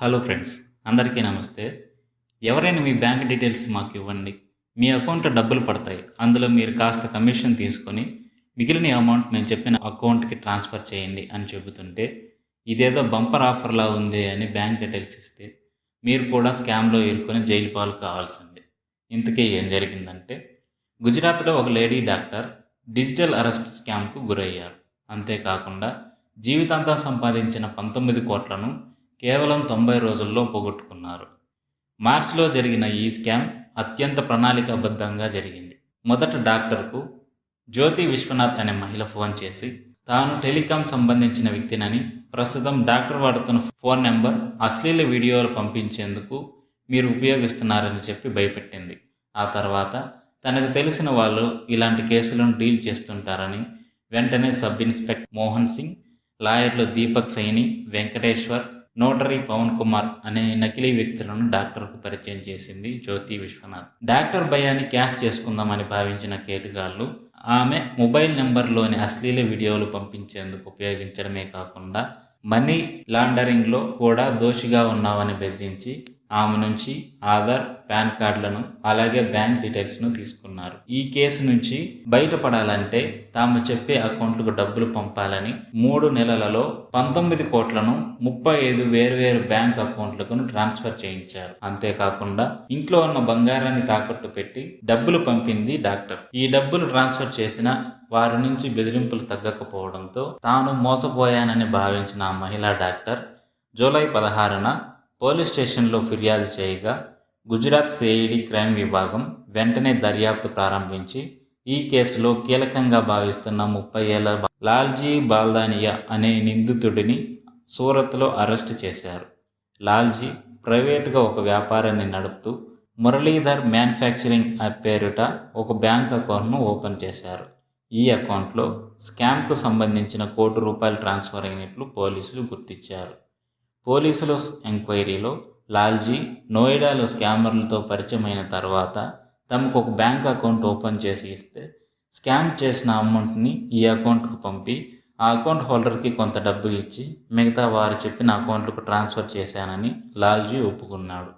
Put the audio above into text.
Hello friends అందరికీ నమస్తే. ఎవరైనా మీ బ్యాంక్ డీటెయిల్స్ మాకు ఇవ్వండి. మీ అకౌంట్లో డబ్బులు పడతాయి. అందులో మీరు కాస్త కమిషన్ తీసుకొని మిగిలిన అమౌంట్ నేను చెప్పిన అకౌంట్కి ట్రాన్స్ఫర్ చేయండి అని చెబుతుంటే ఇదేదో బంపర్ ఆఫర్లా ఉంది అని బ్యాంక్ డీటెయిల్స్ ఇస్తే మీరు కూడా స్కామ్లో ఇరుకొని జైలు పాలు కావాల్సిందే. ఇంతకీ ఏం జరిగిందంటే గుజరాత్లో ఒక లేడీ డాక్టర్ డిజిటల్ అరెస్ట్ స్కామ్కు గురయ్యారు. అంతేకాకుండా జీవితాంతం సంపాదించిన పంతొమ్మిది కోట్లను కేవలం తొంభై రోజుల్లో పోగొట్టుకున్నారు. మార్చిలో జరిగిన ఈ స్కామ్ అత్యంత ప్రణాళికాబద్ధంగా జరిగింది. మొదట డాక్టర్కు జ్యోతి విశ్వనాథ్ అనే మహిళ ఫోన్ చేసి తాను టెలికాం సంబంధించిన వ్యక్తినని ప్రస్తుతం డాక్టర్ వాడుతున్న ఫోన్ నెంబర్ అశ్లీల వీడియోలు పంపించేందుకు మీరు ఉపయోగిస్తున్నారని చెప్పి భయపెట్టింది. ఆ తర్వాత తనకు తెలిసిన వాళ్ళు ఇలాంటి కేసులను డీల్ చేస్తుంటారని వెంటనే సబ్ ఇన్స్పెక్టర్ మోహన్ సింగ్ లాయర్లు దీపక్ సైని వెంకటేశ్వర్ నోటరీ పవన్ కుమార్ అనే నకిలీ వ్యక్తులను డాక్టర్కు పరిచయం చేసింది జ్యోతి విశ్వనాథ్. డాక్టర్ భయాన్ని క్యాష్ చేసుకుందామని భావించిన కేటుగాళ్ళు ఆమె మొబైల్ నెంబర్లోని అశ్లీల వీడియోలు పంపించేందుకు ఉపయోగించడమే కాకుండా మనీ లాండరింగ్లో కూడా దోషిగా ఉన్నావని బెదిరించి ఆమె నుంచి ఆధార్ పాన్ కార్డులను అలాగే బ్యాంక్ డీటెయిల్స్ను తీసుకున్నారు. ఈ కేసు నుంచి బయటపడాలంటే తాము చెప్పే అకౌంట్లకు డబ్బులు పంపాలని మూడు నెలలలో పంతొమ్మిది కోట్లను ముప్పై ఐదు వేరువేరు బ్యాంక్ అకౌంట్లకు ట్రాన్స్ఫర్ చేయించారు. అంతేకాకుండా ఇంట్లో ఉన్న బంగారాన్ని తాకట్టు పెట్టి డబ్బులు పంపింది డాక్టర్. ఈ డబ్బులు ట్రాన్స్ఫర్ చేసిన వారి నుంచి బెదిరింపులు తగ్గకపోవడంతో తాను మోసపోయానని భావించిన మహిళా డాక్టర్ జూలై పదహారున పోలీస్ స్టేషన్లో ఫిర్యాదు చేయగా గుజరాత్ సిఐడి క్రైమ్ విభాగం వెంటనే దర్యాప్తు ప్రారంభించి ఈ కేసులో కీలకంగా భావిస్తున్న ముప్పై ఏళ్ళ లాల్జీ బాల్దానియా అనే నిందితుడిని సూరత్లో అరెస్టు చేశారు. లాల్జీ ప్రైవేటుగా ఒక వ్యాపారాన్ని నడుపుతూ మురళీధర్ మ్యానుఫ్యాక్చరింగ్ పేరిట ఒక బ్యాంక్ అకౌంట్ను ఓపెన్ చేశారు. ఈ అకౌంట్లో స్కామ్కు సంబంధించిన కోటి రూపాయలు ట్రాన్స్ఫర్ అయినట్లు పోలీసులు గుర్తించారు. పోలీసుల ఎంక్వైరీలో లాల్జీ నోయిడాలో స్కామర్లతో పరిచయమైన తర్వాత తమకు ఒక బ్యాంక్ అకౌంట్ ఓపెన్ చేసి ఇస్తే స్కామ్ చేసిన అమౌంట్ని ఈ అకౌంట్కు పంపి ఆ అకౌంట్ హోల్డర్కి కొంత డబ్బు ఇచ్చి మిగతా వారు చెప్పిన అకౌంట్లకు ట్రాన్స్ఫర్ చేశానని లాల్జీ ఒప్పుకున్నాడు.